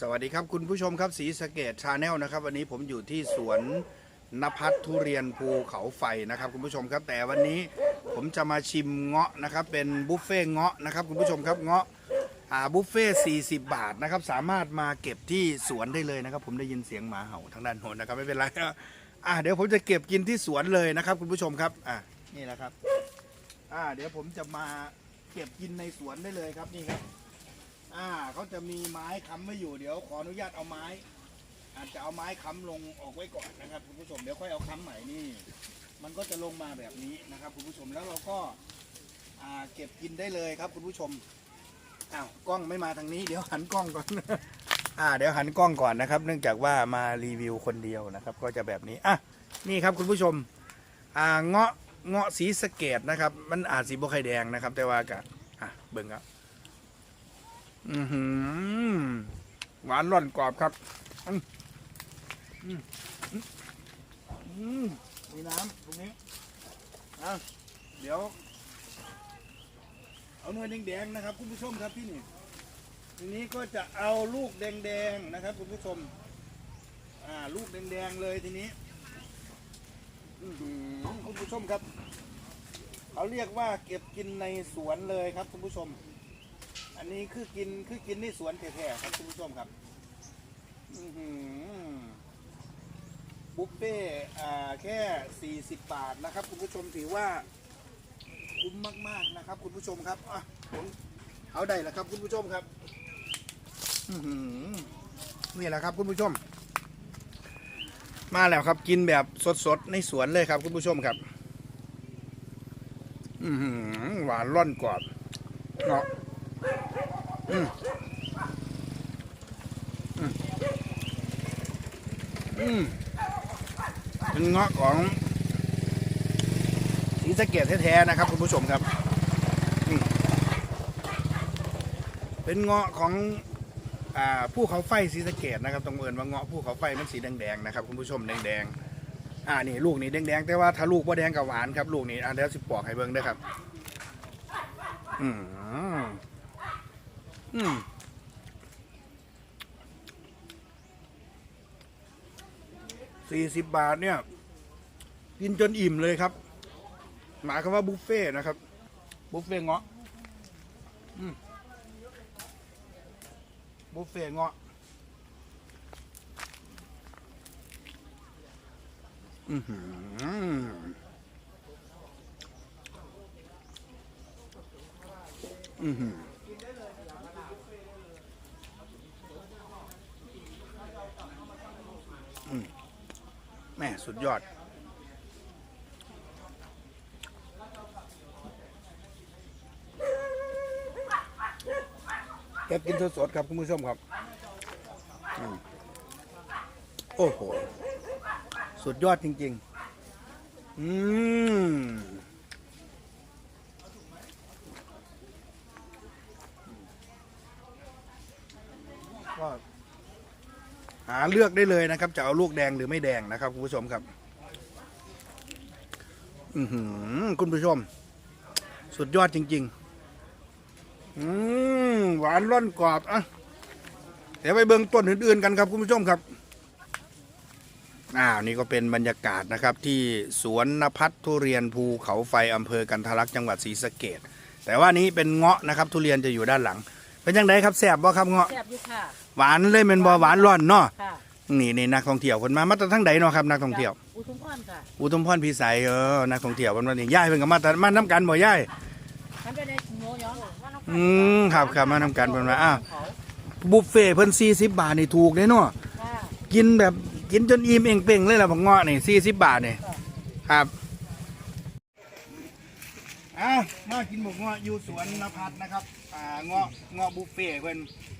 สวัสดีครับคุณผู้ชมครับสีสะเกตชาแนลนะครับ วันนี้ผมอยู่ที่สวนนภัทรทุเรียนภูเขาไฟนะครับ คุณผู้ชมครับ แต่วันนี้ผมจะมาชิมเงาะนะครับ เป็นบุฟเฟ่เงาะนะครับ คุณผู้ชมครับเงาะอ่าบุฟเฟ่40 บาทนะครับ สามารถมาเก็บที่สวนได้เลยนะครับ ผมได้ยินเสียงหมาเห่าทางด้านโน้นนะครับไม่เป็นไรอ่าเดี๋ยวผมจะเก็บกินที่สวนเลยนะครับ คุณผู้ชมครับอ่านี่แหละครับอ่าเดี๋ยวผมจะมาเก็บกินในสวนได้เลยครับนี่ครับ อ่าเขาจะมีไม้ค้ำไว้อยู่เดี๋ยว ขออนุญาตเอาไม้ อาจจะเอาไม้ค้ำลงออกไว้ก่อนนะครับคุณผู้ชมเดี๋ยวค่อยเอาค้ำใหม่นี่ มันก็จะลงมาแบบนี้นะครับคุณผู้ชมแล้วเราก็อ่าเก็บกินได้เลยครับคุณผู้ชมอ้าวกล้องไม่มาทางนี้เดี๋ยวหันกล้องก่อน อ่า เดี๋ยวหันกล้องก่อนนะครับ เนื่องจากว่ามารีวิวคนเดียวนะครับ ก็จะแบบนี้อะนี่ครับคุณผู้ชมอ่าเงาะเงาะสีสะเกตนะครับ มันอาจสีบวไข่แดงนะครับ แต่ว่ากะอะเบิ่งครับ อือหือหวานร่อนกรอบครับมีน้ำตรงนี้อะเดี๋ยว เอาหน่วยแดงๆนะครับ คุณผู้ชมครับที่นี่ทีนี้ก็จะเอาลูกแดงๆนะครับ คุณผู้ชม อ่า ลูกแดงๆเลยทีนี้คุณผู้ชมครับ เขาเรียกว่าเก็บกินในสวนเลยครับ คุณผู้ชม อันนี้คือกินคือกินในสวนแท้ๆครับคุณผู้ชมครับอื้อหือบุฟเฟ่ต์อ่าแค่ 40 บาทนะครับ คุณผู้ชมถือว่าคุ้มมากๆนะครับ คุณผู้ชมครับอะผมเอาได้แล้วครับ คุณผู้ชมครับอื้อหือนี่แหละครับ คุณผู้ชม มาแล้วครับกินแบบสดๆในสวนเลยครับ คุณผู้ชมครับ อือหือหวานร่อนกรอบเนาะ เป็นเงาะของสีสะเกดแท้ๆนะครับ คุณผู้ชมครับ เป็นเงาะของอ่าผู้เขาไฟสีสะเกดนะครับตรงเอิญว่าเงาะผู้เขาไฟมันสีแดงๆนะครับคุณผู้ชมแดงๆอ่านี่ลูกนี้แดงๆแต่ว่าถ้าลูกว่าแดงกับหวานครับลูกนี้อ่าเดียวสิปอกให้เบิ่งเด้วยครับ อืม อืมสี่สิบบาทเนี่ย กินจนอิ่มเลยครับ หมายความว่าบุฟเฟ่ต์นะครับ บุฟเฟ่ต์เงาะบุฟเฟ่ต์เงาะอือหืออือหือแม่ สุดยอด แกกินสดๆครับ คุณผู้ชมครับอืมโอ้โห สุดยอดจริง ๆ อืม หาเลือกได้เลยนะครับ จะเอาลูกแดงหรือไม่แดงนะครับคุณผู้ชมครับ อือหือคุณผู้ชม สุดยอดจริง ๆ อืมหวานร่อนกรอบอะเดี๋ยวไปเบิ่งต้นอื่นๆกันครับคุณผู้ชมครับอ่านี่ก็เป็นบรรยากาศนะครับที่สวนนภัทรทุเรียนภูเขาไฟอำเภอกันทะลักจังหวัดศรีสะเกดแต่ว่านี้เป็นเงาะนะครับ ทุเรียนจะอยู่ด้านหลัง เป็นยังไงครับแซ่บบ่ครับเงาะแซ่บอยู่ค่ะ หวานเลยเป็นบ่หวานร่อนเนาะค่ะนี่นี่นักท่องเที่ยวคนมามาจากทั้งใดเนาะครับนักท่องเที่ยวอุทุมพรค่ะอุทุมพรพิสัยเออนักท่องเที่ยววันวันนี้ย่ายเพิ่นก็มาแต่มาน้ำกันบ่ย่ายมันเป็นในโมย้อนว่าน้องอืมครับครับมาน้ำกันเพิ่นว่าอ้าวเขาบุฟเฟ่ต์เพิ่น40 บาทนี่ถูกเด้เนาะค่ะกินแบบกินจนอิ่มเองเป่งเลยล่ะบักเงาะนี่40 บาทนี่ครับ อ้าวมากินหมกเงาะอยู่สวนนภัทรนะครับอ่าเงาะเงาะบุฟเฟ่ต์เพิ่น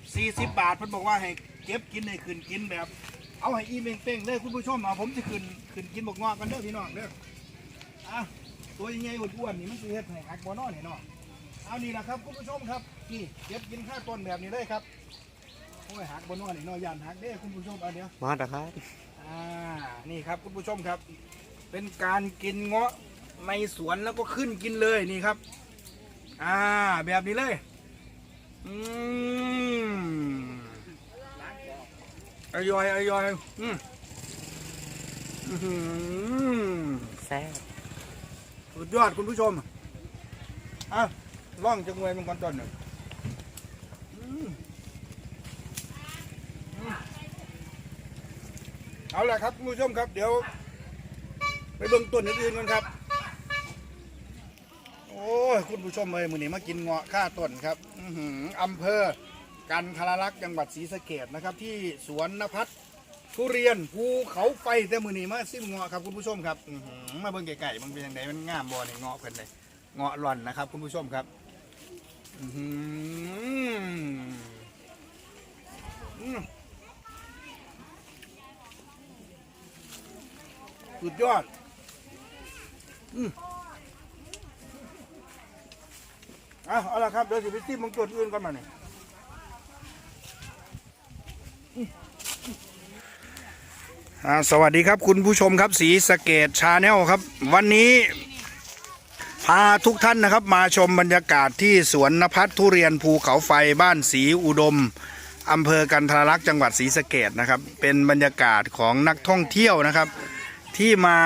40 บาทเพิ่นบอกว่าให้เก็บกินให้ขึ้นกินแบบ เอาให้อิ่มเองเป่งเลยคุณผู้ชมเอาผมสิขึ้นขึ้นกินหมกเงาะกันเด้อพี่น้องเด้ออะตัวใหญ่ๆอ้วนๆนี่มันสิเฮ็ดให้หักบ่นอนนี่เนาะเอานี่แหละครับคุณผู้ชมครับนี่เก็บกินข้าวต้นแบบนี้เลยครับโอ้ยหักบ่นอนนี่เนาะย่านหักเด้คุณผู้ชมเอาเดี๋ยวมาตะครับอ่านี่ครับคุณผู้ชมครับ เป็นการกินเงาะ ในสวนแล้วก็ขึ้นกินเลยนี่ครับ อ่าแบบนี้เลยอืมอยอยอยอยอืมอื้อหือแซ่บสุดยอดคุณผู้ชมอะล่องจังเวยมันก่อนต้นหนึ่งอืมอืมเอาละครับคุณผู้ชมครับ เดี๋ยว ไปเบิ่งต้นอื่นๆกันครับโอ้ ยคุณผู้ชมเลยมือนี้มากินเงาะข้าต้นครับอื้อหืออำเภอกันทรลักษณ์จังหวัดศรีสะเกดนะครับ ที่สวนนภัทรทุเรียนภูเขาไฟแต่มือนี้มาซิมเงาะครับคุณผู้ชมครับอื้อหือมาเบิ่งไก่ๆมันเป็นยังไงมันงามบ่เนี่ยเงาะเพิ่นเลยเงาะหล่อนนะครับ คุณผู้ชมครับอื้อหืออื้อสุดยอดเอาเอาละครับเดี๋ยวสิไปติ้มมังตัวอื่นก่อนมาเนี่ยอ่าสวัสดีครับคุณผู้ชมครับสีสะเกตชาแนลครับ วันนี้พาทุกท่านนะครับ มาชมบรรยากาศที่สวนนภัทรทุเรียนภูเขาไฟบ้านสีอุดมอำเภอกันทรลักษณ์จังหวัดศรีสะเกดนะครับ เป็นบรรยากาศของนักท่องเที่ยวนะครับ ที่มา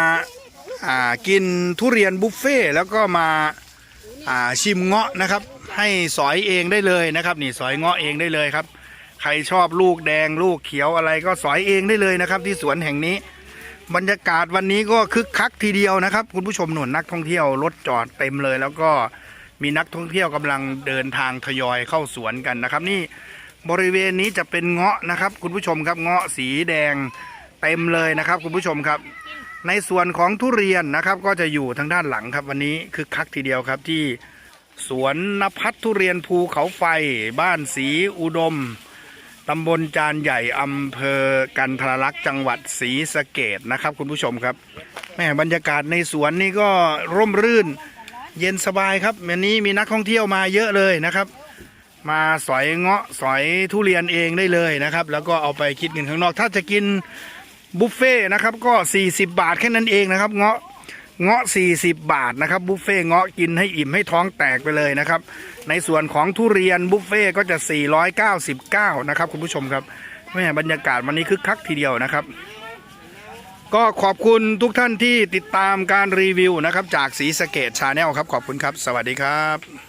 อ่ากินทุเรียนบุฟเฟ่แล้วก็มา ชิมเงาะนะครับ ให้สอยเองได้เลยนะครับนี่สอยเงาะเองได้เลยครับ ใครชอบลูกแดงลูกเขียวอะไรก็สอยเองได้เลยนะครับ ที่สวนแห่งนี้ บรรยากาศวันนี้ก็คึกคักทีเดียวนะครับ คุณผู้ชมหนุนนักท่องเที่ยวรถจอดเต็มเลย แล้วก็มีนักท่องเที่ยวกำลังเดินทางทยอยเข้าสวนกันนะครับ นี่บริเวณนี้จะเป็นเงาะนะครับ คุณผู้ชมครับเงาะสีแดงเต็มเลยนะครับ คุณผู้ชมครับ ในส่วนของทุเรียนนะครับ ก็จะอยู่ทางด้านหลังครับวันนี้คึกคักทีเดียวครับที่สวนนภัททุเรียนภูเขาไฟ บ้านสีอุดมตำบลจานใหญ่อำเภอกันทรลักษ์จังหวัดศรีสะเกดนะครับ คุณผู้ชมครับแม่บรรยากาศในสวนนี่ก็ร่มรื่น เย็นสบายครับวันนี้มีนักท่องเที่ยวมาเยอะเลยนะครับ มาสอยเงาะสอยทุเรียนเองได้เลยนะครับ แล้วก็เอาไปคิดเงินข้างนอก ถ้าจะกิน บุฟเฟ่ต์นะครับก็ 40 บาทแค่นั้นเองนะครับ เงาะเงาะ 40 บาทนะครับ บุฟเฟ่ต์เงาะกินให้อิ่มให้ท้องแตกไปเลยนะครับ ในส่วนของทุเรียนบุฟเฟ่ต์ก็จะ 499 นะครับ คุณผู้ชมครับแม่บรรยากาศวันนี้คึกคักทีเดียวนะครับ ก็ขอบคุณทุกท่านที่ติดตามการรีวิวนะครับ จากสีสเกตชาแนลครับ ขอบคุณครับ สวัสดีครับ